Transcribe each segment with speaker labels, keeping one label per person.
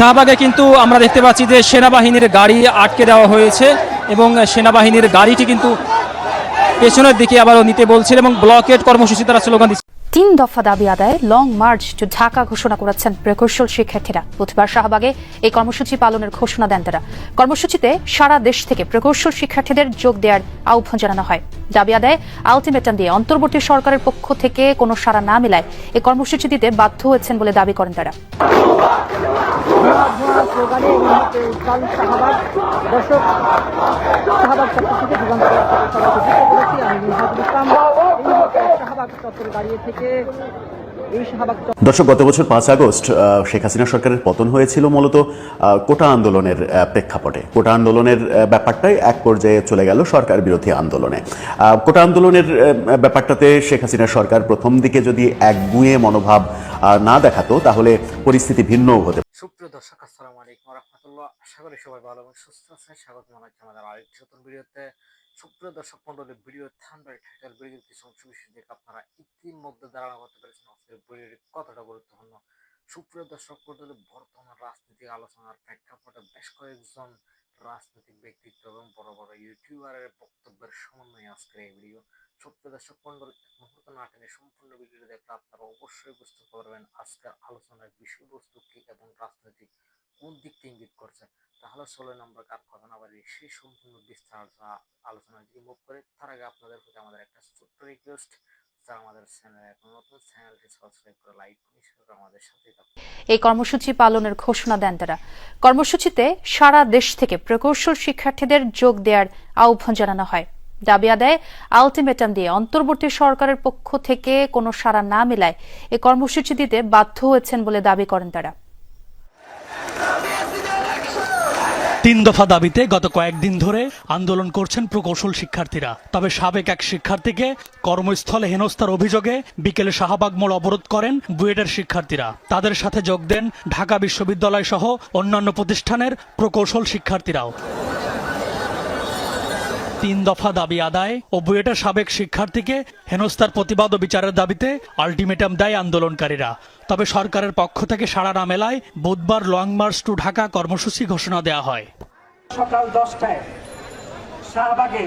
Speaker 1: শাহবাগে কিন্তু আমরা দেখতে পাচ্ছি যে সেনাবাহিনীর গাড়ি আটকে দেওয়া হয়েছে এবং সেনাবাহিনীর গাড়িটি কিন্তু পেছনের দিকে আবারও নিতে বলছিল এবং ব্লকেট কর্মসূচি তারা স্লোগান দিচ্ছে।
Speaker 2: তিন দফা দাবি আদায়ে লং মার্চ টু ঢাকা ঘোষণা করেছেন প্রকৌশল শিক্ষার্থীরা। বুধবার শাহবাগে এই কর্মসূচি পালনের ঘোষণা দেন তারা। কর্মসূচিতে সারা দেশ থেকে প্রকৌশল শিক্ষার্থীদের যোগ দেওয়ার আহ্বান জানানো হয়। দাবি আদায়ে আলটিমেটাম দিয়ে অন্তর্বর্তী সরকারের পক্ষ থেকে কোনো সাড়া না মেলায় এই কর্মসূচি দিতে বাধ্য হয়েছেন বলে দাবি করেন তারা।
Speaker 3: শাহবাগ দর্শক,
Speaker 4: গত বছর পাঁচ আগস্ট শেখ হাসিনা সরকারের পতন হয়েছিল মূলত কোটা আন্দোলনের প্রেক্ষাপটে। কোটা আন্দোলনের ব্যাপারটাই এক পর্যায়ে চলে গেল সরকার বিরোধী আন্দোলনে। কোটা আন্দোলনের ব্যাপারটাতে শেখ হাসিনা সরকার প্রথম দিকে যদি একগুঁয়ে মনোভাব না দেখাতো, তাহলে পরিস্থিতি ভিন্নও হতে
Speaker 5: সুপ্রিয় দর্শক আলাইকুম রহমতুল্লাহ। আশা করি সবাই ভালো এবং সুস্থ আছেন। স্বাগত জানাচ্ছি আমাদের আরেকটি নতুন ভিডিওতে। সুপ্রিয় দর্শক মন্ডলী, ভিডিও থানবাই টাইটেল ভিডিওর কিছু অংশ বিশেষ দেখে আপনারা ইতিমধ্যে ধারণা করতে পেরেছেন। আজকের ভিডিওটি কতটা গুরুত্বপূর্ণ। সুপ্রিয় দর্শক মন্ডলী, বর্তমান রাজনৈতিক আলোচনার প্রেক্ষাপটে বেশ কয়েকজন রাজনৈতিক ব্যক্তিত্ব এবং বড় বড় ইউটিউবারের বক্তব্যের সমন্বয়ে আজকের এই ভিডিও। সুপ্রিয় দর্শক মন্ডল মুহূর্ত না টেনে সম্পূর্ণ ভিডিওটি দেখলে আপনারা অবশ্যই বুঝতে পারবেন আজকের আলোচনার বিষয়বস্তু কি এবং রাজনৈতিক কোন দিকটি ইঙ্গিত করছে? তাহলে চলেন আমরা কার কথা না বাড়ি সেই সম্পূর্ণ বিস্তার আ- আলোচনা যদি করে, তার আগে আপনাদের প্রতি আমাদের একটা ছোট্ট রিকোয়েস্ট
Speaker 2: এই কর্মসূচি পালনের ঘোষণা দেন তারা। কর্মসূচিতে সারা দেশ থেকে প্রকৌশল শিক্ষার্থীদের যোগ দেওয়ার আহ্বান জানানো হয়। দাবি আদায়ে আলটিমেটাম দিয়ে অন্তর্বর্তী সরকারের পক্ষ থেকে কোনো সাড়া না মেলায় এই কর্মসূচি দিতে বাধ্য হয়েছেন বলে দাবি করেন তারা।
Speaker 6: তিন দফা দাবিতে গত কয়েকদিন ধরে আন্দোলন করছেন প্রকৌশল শিক্ষার্থীরা। তবে সাবেক এক শিক্ষার্থীকে কর্মস্থলে হেনস্থার অভিযোগে বিকেলে শাহবাগ মোড় অবরোধ করেন বুয়েটের শিক্ষার্থীরা। তাদের সাথে যোগ দেন ঢাকা বিশ্ববিদ্যালয় সহ অন্যান্য প্রতিষ্ঠানের প্রকৌশল শিক্ষার্থীরাও। তিন দফা দাবি আদায় ও বুয়েটের সাবেক শিক্ষার্থীকে হেনস্থার প্রতিবাদ ও বিচারের দাবিতে আলটিমেটাম দেয় আন্দোলনকারীরা। তবে সরকারের পক্ষ থেকে সাড়া না মেলায় বুধবার লং মার্চ টু ঢাকা কর্মসূচি ঘোষণা দেওয়া হয়।
Speaker 7: সকাল দশটায় শাহবাগে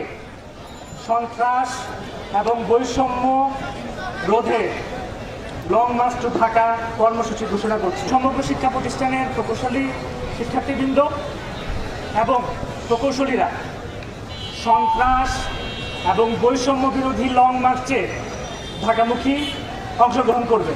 Speaker 7: সন্ত্রাস এবং বৈষম্য রোধে লং মার্চ টু ঢাকা কর্মসূচি ঘোষণা করছে। সমগ্র শিক্ষা প্রতিষ্ঠানের প্রকৌশলী, শিক্ষার্থীবৃন্দ এবং প্রকৌশলীরা সন্ত্রাস এবং বৈষম্য বিরোধী লং মার্চে ঢাকামুখী অংশগ্রহণ করবে।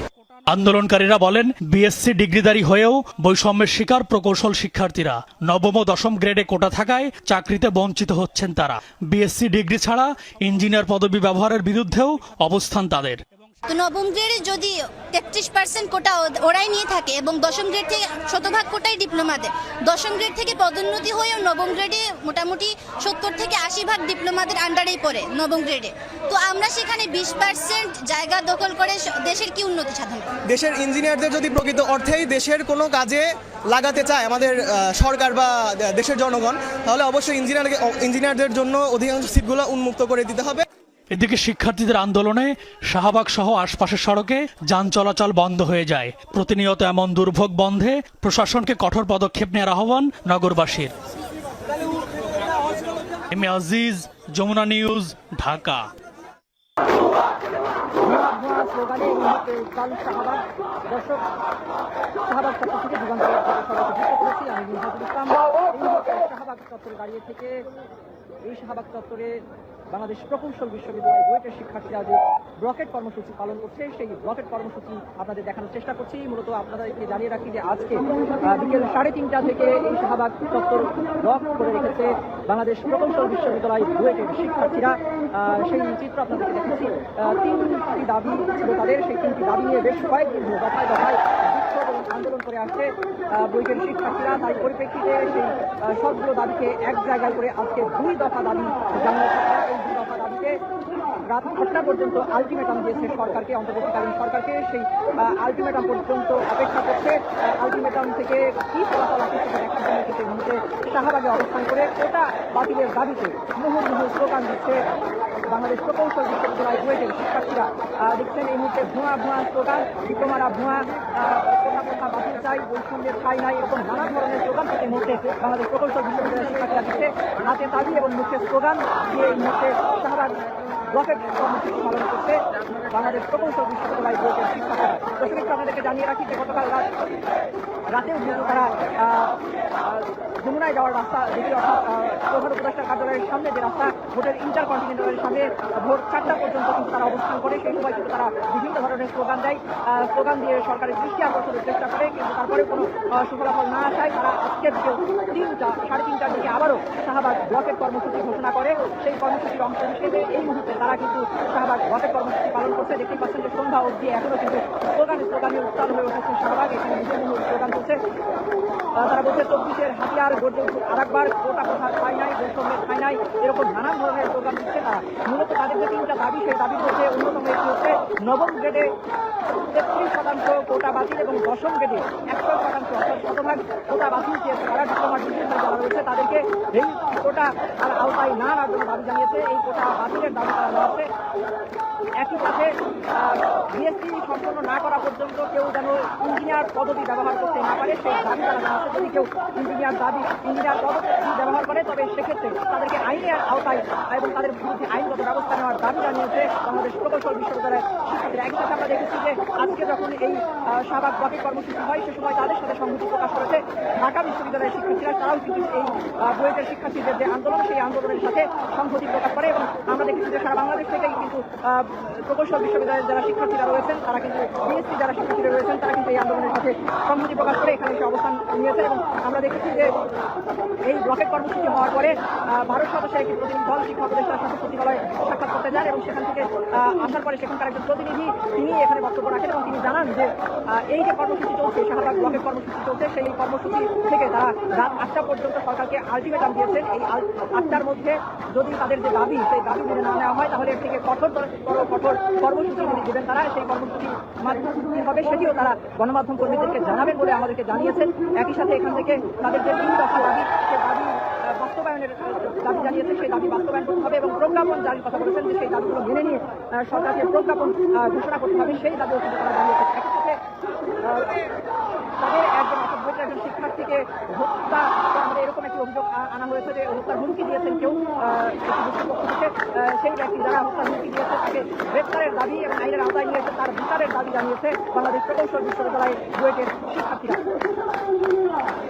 Speaker 6: আন্দোলনকারীরা বলেন বিএসসি ডিগ্রিধারী হয়েও বৈষম্যের শিকার প্রকৌশল শিক্ষার্থীরা। নবম ও দশম গ্রেডে কোটা থাকায় চাকরিতে বঞ্চিত হচ্ছেন তারা। বিএসসি ডিগ্রি ছাড়া ইঞ্জিনিয়ার পদবি ব্যবহারের বিরুদ্ধেও অবস্থান তাদের।
Speaker 8: তো নবম গ্রেডে যদি তেত্রিশ পার্সেন্ট কোটা ওরাই নিয়ে থাকে এবং দশম গ্রেড থেকে শতভাগ কোটাই ডিপ্লোমাতে দশম গ্রেড থেকে পদোন্নতি হয়েও নবম গ্রেডে মোটামুটি সত্তর থেকে আশি ভাগ ডিপ্লোমাদের আন্ডারেই পড়ে নবম গ্রেডে। তো আমরা সেখানে বিশ পার্সেন্ট জায়গা দখল করে দেশের কি উন্নতি সাধন
Speaker 9: দেশের ইঞ্জিনিয়ারদের যদি প্রকৃত অর্থেই দেশের কোনো কাজে লাগাতে চায় আমাদের সরকার বা দেশের জনগণ, তাহলে অবশ্যই ইঞ্জিনিয়ার ইঞ্জিনিয়ারদের জন্য অধিকাংশ সিটগুলো উন্মুক্ত করে দিতে হবে।
Speaker 6: এদিকে শিক্ষার্থীদের আন্দোলনে শাহবাগ সহ আশপাশের সড়কে যান চলাচল বন্ধ হয়ে যায়। প্রতিনিয়ত এমন দুর্ভোগ বন্ধে প্রশাসনকে কঠোর পদক্ষেপ নেওয়ার আহ্বান নগরবাসীর। M Aziz, Jamuna news, Dhaka.
Speaker 3: দর্শক চত্বরে দাঁড়িয়ে থেকে এই শাহবাগ চত্বরে বাংলাদেশ প্রকৌশল বিশ্ববিদ্যালয় বুয়েটের শিক্ষার্থীরা যে ব্লকেট কর্মসূচি পালন করছে। সেই ব্লকেট কর্মসূচি আপনাদের দেখানোর চেষ্টা করছি। মূলত আপনাদেরকে জানিয়ে রাখি যে আজকে বিকেল সাড়ে তিনটা থেকে এই শাহবাগ চত্বর ব্লক করে রেখেছে বাংলাদেশ প্রকৌশল বিশ্ববিদ্যালয় বুয়েটের শিক্ষার্থীরা। সেই চিত্র আপনাদেরকে দেখাচ্ছি। আহ, তিনটি দাবি ছিল তাদের। সেই তিনটি দাবি নিয়ে বেশ কয়েকদিন দফায় দফায় আন্দোলন করে আসছে বুয়েটের শিক্ষার্থীরা। তাই পরিপ্রেক্ষিতে সেই সবগুলো দাবিকে এক জায়গায় করে আজকে দুই দফা দাবি সরকার এই দুই দফা দাবিতে রাত আটটা পর্যন্ত আলটিমেটাম দিয়েছে সরকারকে, অন্তর্বর্তীকালীন সরকারকে। সেই আলটিমেটাম পর্যন্ত অপেক্ষা করছে। আলটিমেটাম থেকে কি ফলাফল আসে সেটা দেখার জন্য কিন্তু মুহূর্তে শাহবাগে অবস্থান করে কোটা বাতিলের দাবিতে মুহুর্মুহু স্লোগান দিচ্ছে বাংলাদেশ প্রকৌশল বিশ্ববিদ্যালয় বুয়েটের শিক্ষার্থীরা। দেখছেন এই মুহূর্তে ভুয়া ভুয়া স্লোগান ডিপ্লোমারা ভুয়া প্রথা বাতিল চাই, বৈষম্যের ঠাই নাই এরকম নানা ধরনের স্লোগান থেকে মুহূর্তে বাংলাদেশ প্রকৌশল বিশ্ববিদ্যালয়ের শিক্ষার্থীরা দিচ্ছে হাতে দাবি এবং মুখে স্লোগান দিয়ে এই মুহূর্তে শাহবাগ ব্লকের কর্মসূচি পালন করছে বাংলাদেশ প্রকৌশল বিশ্ববিদ্যালয় বোর্ডের শিক্ষার্থীরা। আপনাদেরকে জানিয়ে রাখি যে গতকাল রাত রাতেও কিন্তু তারা যমুনায় যাওয়ার রাস্তা যেটি অর্থাৎ প্রধান উপদেষ্টার কার্যালয়ের সামনে যে রাস্তা, ভোটের ইন্টার কন্টিনেন্টালের সামনে ভোর চারটা পর্যন্ত কিন্তু তারা অবস্থান করে। সেই সময় কিন্তু তারা বিভিন্ন ধরনের স্লোগান দেয়। স্লোগান দিয়ে সরকারের দৃষ্টি আকর্ষণের চেষ্টা করে, কিন্তু তারপরে কোনো সুফলাফল না আসায় তারা আজকের তিনটা সাড়ে তিনটার দিকে আবারও শাহবাগ ব্লকের কর্মসূচি ঘোষণা করে। সেই কর্মসূচির অংশ হিসেবে এই মুহূর্তে তারা কিন্তু শাহবাগ ব্লকের কর্মসূচি পালন করছে। দেখতে পাচ্ছেন যে সন্ধ্যা অবধি এখনও কিন্তু স্লোগানে স্লোগানে উত্তাল হয়ে উঠেছে শাহবাগ। এখানে মূল স্লোগান আহ, তারা বলছে চব্বিশের হাতিয়ার উঠুক আরেকবার কোটা প্রথার ঠাই নাই বৈষম্যের ঠাই নাই। এরকম নানান ধরনের স্লোগান দিচ্ছে তারা। মূলত তাদের যে তিনটা দাবি সেই দাবির মধ্যে অন্যতম একটি হচ্ছে নবম গ্রেডে তেত্রিশ শতাংশ কোটা বাতিল এবং দশম গ্রেডে একশো শতাংশ অর্থাৎ শতভাগ কোটা বাতিল তারা ডিগ্রি যারা রয়েছে তাদেরকে এই কোটা আর আওতায় না রাখার দাবি জানিয়েছে, এই কোটা বাতিলের দাবি তারা জানাচ্ছে। একই সাথে বিএসসি সম্পন্ন না করা পর্যন্ত কেউ যেন ইঞ্জিনিয়ার পদবি ব্যবহার করতে না পারে, সেই দাবি তারা জানাচ্ছে যদি কেউ ইঞ্জিনিয়ার দাবি, ইঞ্জিনিয়ার পদবি ব্যবহার করে, তবে সেক্ষেত্রে তাদেরকে আইনের আওতায় এবং তাদের বিরুদ্ধে আইনগত ব্যবস্থা নেওয়ার দাবি জানিয়েছে বাংলাদেশ প্রকৌশল বিশ্ববিদ্যালয়ের শিক্ষার্থীরা। একই সাথে আমরা দেখেছি যে আজকে যখন এই শাহবাগ ব্লকের কর্মসূচি হয়, সে সময় তাদের সাথে সংহতি প্রকাশ করেছে ঢাকা বিশ্ববিদ্যালয়ের শিক্ষার্থীরা। তারাও কিন্তু এই বুয়েটের শিক্ষার্থীদের যে আন্দোলন, সেই আন্দোলনের সাথে সংহতি প্রকাশ করে এবং আমরা দেখেছি যে সারা বাংলাদেশ থেকেই কিন্তু প্রকৌশল বিশ্ববিদ্যালয়ের যারা শিক্ষার্থীরা রয়েছেন তারা কিন্তু বিএসসি যারা শিক্ষার্থীরা রয়েছেন তারা এই আন্দোলনের সাথে সংহতি প্রকাশ করে এখানে এসে অবস্থান নিয়েছে এবং আমরা দেখেছি যে এই ব্লকের কর্মসূচি হওয়ার পরে ভারত সদস্যের একটি প্রতিনিধি দল শিক্ষা উপদেষ্টার সাথে সচিবালয়ে সাক্ষাৎ করতে যান এবং সেখান থেকে আসার পরে সেখানকার একজন প্রতিনিধি তিনি এখানে বক্তব্য রাখেন এবং তিনি জানান যে এই যে কর্মসূচি চলছে, শাহবাগ ব্লকের কর্মসূচি চলছে, সেই কর্মসূচি থেকে তারা রাত আটটা পর্যন্ত সরকারকে আলটিমেটাম দিয়েছেন। এই আটটার মধ্যে যদি তাদের যে দাবি, সেই দাবি মেনে না নেওয়া হয়, তাহলে এর থেকে কঠোর কঠোর কর্মসূচি যদি দেবেন তারা, সেই কর্মসূচি মাধ্যমে হবে, সেটিও তারা গণমাধ্যম কর্মীদেরকে জানাবেন বলে আমাদেরকে জানিয়েছেন। একই সাথে এখান থেকে তাদের যে তিন দফা দাবি সে দাবি বাস্তবায়নের দাবি জানিয়েছে, সেই দাবি বাস্তবায়ন করতে হবে এবং প্রজ্ঞাপন জারির কথা বলেছেন যে সেই দাবিগুলো মেনে নিয়ে সরকারকে প্রজ্ঞাপন ঘোষণা করতে হবে, সেই দাবিও কিন্তু তারা জানিয়েছে। একই সাথে তাদের একজন একজন শিক্ষার্থীকে হত্যা একটি অভিযোগ আনা হয়েছে যে হত্যার হুমকি দিয়েছেন কেউ। সেই ব্যক্তি যারা হত্যার হুমকি দিয়েছে তাকে গ্রেপ্তারের দাবি এবং আইনের আওতায় নিয়েছে তার বিচারের দাবি জানিয়েছে বাংলাদেশ প্রকৌশল বিশ্ববিদ্যালয়ের বুয়েটের শিক্ষার্থীরা।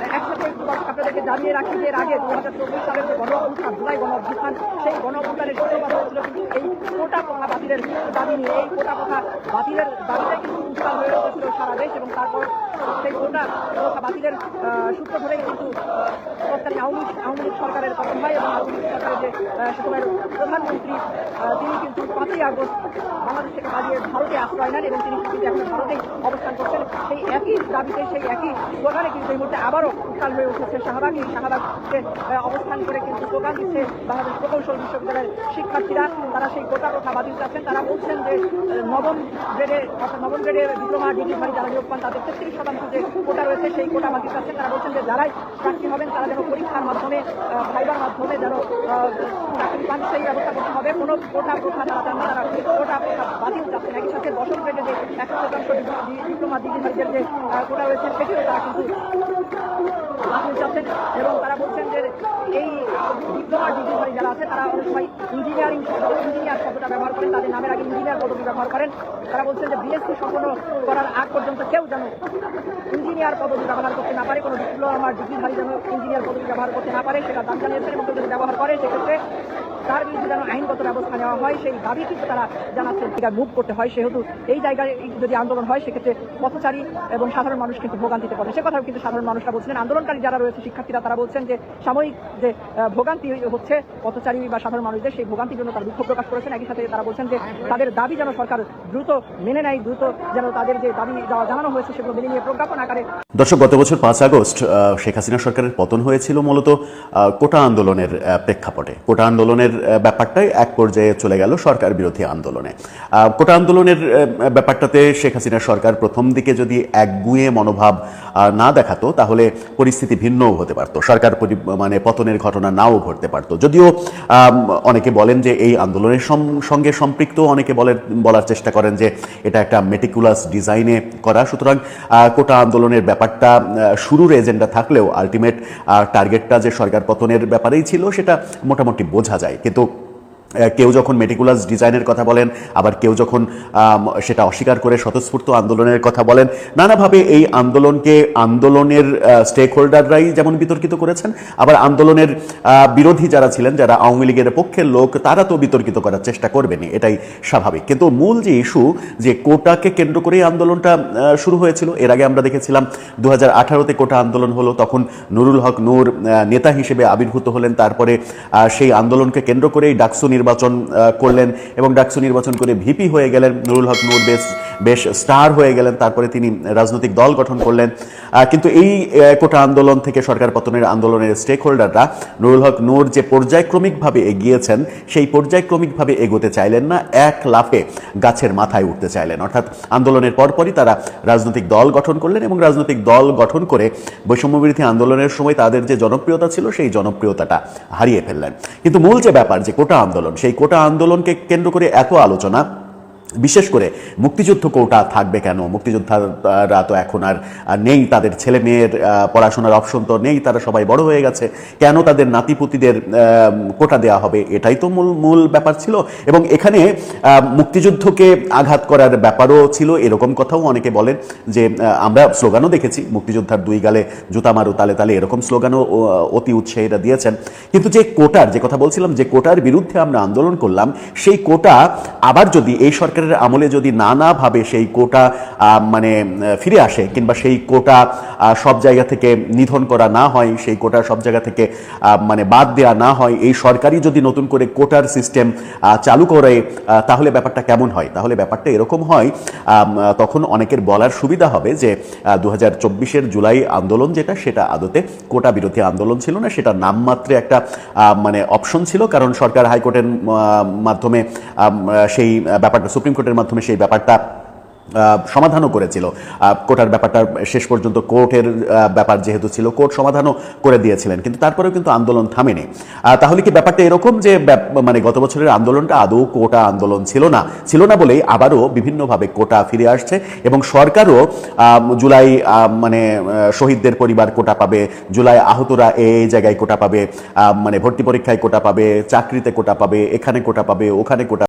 Speaker 3: একসাথে আপনাদেরকে জানিয়ে রাখি যে এর আগে দু হাজার চব্বিশ সালের যে গণ জুলাই গণ সেই গণ সূত্রপাত হয়েছিল কিন্তু এই কোটা প্রথা বাতিলের দাবি নিয়ে এই কোটা প্রথা বাতিলের দাবিটাই কিন্তু উত্তাল হয়ে উঠেছিল সারা দেশ এবং তারপর সেই কোটা প্রথা বাতিলের সূত্র ধরেই কিন্তু তৎকালীন আওয়ামী আওয়ামী লীগ সরকারের পতন হয় এবং আওয়ামী লীগ সরকারের যে আহ, সে সময়ের প্রধানমন্ত্রী তিনি কিন্তু পাঁচই আগস্ট বাংলাদেশ থেকে পালিয়ে ভারতে আশ্রয় নেন এবং তিনি কিন্তু এখন ভারতেই অবস্থান করছেন। সেই একই দাবিতে সেই একই স্লোগানে কিন্তু এই মুহূর্তে আবারও উত্তাল হয়ে উঠেছে শাহবাগ। এই শাহবাগে অবস্থান করে কিন্তু স্লোগান দিচ্ছে বাংলাদেশ প্রকৌশল বিশ্ববিদ্যালয়ের শিক্ষার্থীরা। তারা সেই কোটা প্রথা বাতিল চাচ্ছেন। তারা বলছেন যে নবম গ্রেডে অর্থাৎ নবম গ্রেডের ডিপ্লোমা ডিগ্রিধারী যারা নিয়োগ পান, তাদের তেত্রিশ শতাংশ যে কোটা রয়েছে, সেই কোটা বাতিল চাচ্ছেন। তারা বলছেন যে, যারাই প্রার্থী হবেন, তারা যেন পরীক্ষার মাধ্যমে ভাইবার মাধ্যমে যেন চাকরি পান, সেই ব্যবস্থা করতে হবে। কোনো কোটা প্রথা না তারা কোটা প্রথা বাতিল চাচ্ছেন একই সাথে দশম গ্রেডে যে একশো শতাংশ ডিপ্লোমা ডিগ্রিধারীদের যে কোটা রয়েছে, সেটিও তারা কিন্তু চাচ্ছেন এবং তারা বলছেন যে এই ডিপ্লোমা ডিগ্রিধারী যারা আছে, তারা সময় ইঞ্জিনিয়ারিং ইঞ্জিনিয়ার শব্দটা ব্যবহার করেন, তাদের নামের আগে ইঞ্জিনিয়ার পদবি ব্যবহার করেন। তারা বলছেন যে বিএসসি সম্পন্ন করার আগ পর্যন্ত কেউ যেন ইঞ্জিনিয়ার পদবি ব্যবহার করতে না পারে, কোনো ডিপ্লোমা ডিগ্রিধারী যেন ইঞ্জিনিয়ার পদবি ব্যবহার করতে না পারে, সেটা দাবি জানিয়েছেন এবং যদি ব্যবহার করে, সেক্ষেত্রে তার বিরুদ্ধে যেন আইনগত ব্যবস্থা নেওয়া হয়, সেই দাবি কিন্তু তারা জানাচ্ছেন। জায়গায় মুভ করতে হয়, সেহেতু এই জায়গায় যদি আন্দোলন হয়, সেক্ষেত্রে পথচারী এবং সাধারণ মানুষ কিন্তু ভোগান্তিতে পড়ে। সে কথাও কিন্তু সাধারণ মানুষরা বলছিলেন। আন্দোলনকারী যারা রয়েছে, শিক্ষার্থীরা, তারা বলছেন যে সাময়িক যে ভোগান্তি হচ্ছে, পথচারী বা সাধারণ মানুষদের, সেই ভোগান্তির জন্য তারা দুঃখ প্রকাশ করেছেন। একই সাথে তারা বলছেন যে তাদের দাবি যেন সরকার দ্রুত মেনে নেয়, দ্রুত যেন তাদের যে দাবি জানানো হয়েছে, সেগুলো মেনে নিয়ে প্রজ্ঞাপন আকারে
Speaker 4: দর্শক, গত বছর পাঁচ আগস্ট শেখ হাসিনা সরকারের পতন হয়েছিল মূলত কোটা আন্দোলনের প্রেক্ষাপটে। কোটা আন্দোলনের ব্যাপারটাই এক পর্যায়ে চলে গেল সরকার বিরোধী আন্দোলনে। কোটা আন্দোলনের ব্যাপারটাতে শেখ হাসিনা সরকার প্রথম দিকে যদি একগুঁয়ে মনোভাব না দেখাতো, তাহলে পরিস্থিতি ভিন্নও হতে পারত। সরকার মানে পতনের ঘটনা নাও ঘটতে পারত। যদিও অনেকে বলেন যে এই আন্দোলনের সঙ্গে সম্পৃক্ত, অনেকে বলেন, বলার চেষ্টা করেন যে এটা একটা মেটিকুলাস ডিজাইনে করা। সুতরাং কোটা আন্দোলনের ব্যাপারটা শুরুর এজেন্ডা থাকলেও আলটিমেট টার্গেটটা যে সরকার পতনের ব্যাপারেই ছিল, সেটা মোটামুটি বোঝা যায়। কিন্তু আহ, কেউ যখন মেটিকুলাস ডিজাইনের কথা বলেন, আবার কেউ যখন সেটা অস্বীকার করে স্বতঃস্ফূর্ত আন্দোলনের কথা বলেন, নানাভাবে এই আন্দোলনকে আন্দোলনের স্টেক হোল্ডাররাই যেমন বিতর্কিত করেছেন, আবার আন্দোলনের বিরোধী যারা ছিলেন, যারা আওয়ামী লীগের পক্ষের লোক, তারা তো বিতর্কিত করার চেষ্টা করবেনই, এটাই স্বাভাবিক। কিন্তু মূল যে ইস্যু যে কোটাকে কেন্দ্র করেই আন্দোলনটা শুরু হয়েছিল, এর আগে আমরা দেখেছিলাম দু হাজার কোটা আন্দোলন হলো, তখন নুরুল হক নূর নেতা হিসেবে আবির্ভূত হলেন, তারপরে সেই আন্দোলনকে কেন্দ্র করেই ডাকসু নির্বাচন করলেন এবং ডাকসু নির্বাচন করে ভিপি হয়ে গেলেন। নুরুল হক নূর বেশ বেশ স্টার হয়ে গেলেন। তারপরে তিনি রাজনৈতিক দল গঠন করলেন। কিন্তু এই কোটা আন্দোলন থেকে সরকার পতনের আন্দোলনের স্টেক হোল্ডাররা নুরুল হক নূর যে পর্যায়ক্রমিকভাবে এগিয়েছেন, সেই পর্যায়ক্রমিকভাবে এগোতে চাইলেন না। এক লাফে গাছের মাথায় উঠতে চাইলেন। অর্থাৎ আন্দোলনের পরপরই তারা রাজনৈতিক দল গঠন করলেন এবং রাজনৈতিক দল গঠন করে বৈষম্যবিরোধী আন্দোলনের সময় তাদের যে জনপ্রিয়তা ছিল, সেই জনপ্রিয়তাটা হারিয়ে ফেললেন। কিন্তু মূল যে ব্যাপার, যে কোটা আন্দোলন সেই কোটা আন্দোলনকে কেন্দ্র করে এত আলোচনা। বিশেষ করে মুক্তিযুদ্ধ কোটা থাকবে কেন? মুক্তিযোদ্ধারা তো এখন আর নেই, তাদের ছেলে মেয়ের পড়াশোনার অপশন তো নেই, তারা সবাই বড় হয়ে গেছে। কেন তাদের নাতিপুতিদের কোটা দেওয়া হবে? এটাই তো মূল মূল ব্যাপার ছিল। এবং এখানে মুক্তিযুদ্ধকে আঘাত করার ব্যাপারও ছিল। এরকম কথাও অনেকে বলেন যে আমরা স্লোগানও দেখেছি, মুক্তিযোদ্ধার দুই গালে জুতা মারু, তালে তালে এরকম স্লোগানও অতি উৎসাহীরা দিয়েছেন। কিন্তু যে কোটার, যে কথা বলছিলাম, যে কোটার বিরুদ্ধে আমরা আন্দোলন করলাম, সেই কোটা আবার যদি এই সরকারের আমলে যদি নানাভাবে সেই কোটা মানে ফিরে আসে কিংবা সেই কোটা সব জায়গা থেকে নিধন করা না হয়, সেই কোটা সব জায়গা থেকে মানে বাদ দেওয়া না হয়, এই সরকারই যদি নতুন করে কোটার সিস্টেম চালু করে তাহলে ব্যাপারটা কেমন হয়? তাহলে ব্যাপারটা এরকম হয় তখন অনেকের বলার সুবিধা হবে যে দু হাজার জুলাই আন্দোলন যেটা, সেটা আদতে কোটা বিরোধী আন্দোলন ছিল না, সেটা নামমাত্রে একটা মানে অপশন ছিল, কারণ সরকার হাইকোর্টের মাধ্যমে সেই ব্যাপারটা সুপ্রিম কোর্টের মাধ্যমে সেই ব্যাপারটা সমাধানও করেছিল। কোটার ব্যাপারটা শেষ পর্যন্ত কোর্টের ব্যাপার যেহেতু ছিল, কোর্ট সমাধানও করে দিয়েছিলেন। কিন্তু তারপরেও কিন্তু আন্দোলন থামেনি। তাহলে কি ব্যাপারটা এরকম যে মানে গত বছরের আন্দোলনটা আদৌ কোটা আন্দোলন ছিল না? ছিল না বলেই আবারও বিভিন্নভাবে কোটা ফিরে আসছে এবং সরকারও জুলাই মানে শহীদদের পরিবার কোটা পাবে, জুলাই আহতরা এই জায়গায় কোটা পাবে মানে ভর্তি পরীক্ষায় কোটা পাবে, চাকরিতে কোটা পাবে, এখানে কোটা পাবে, ওখানে কোটা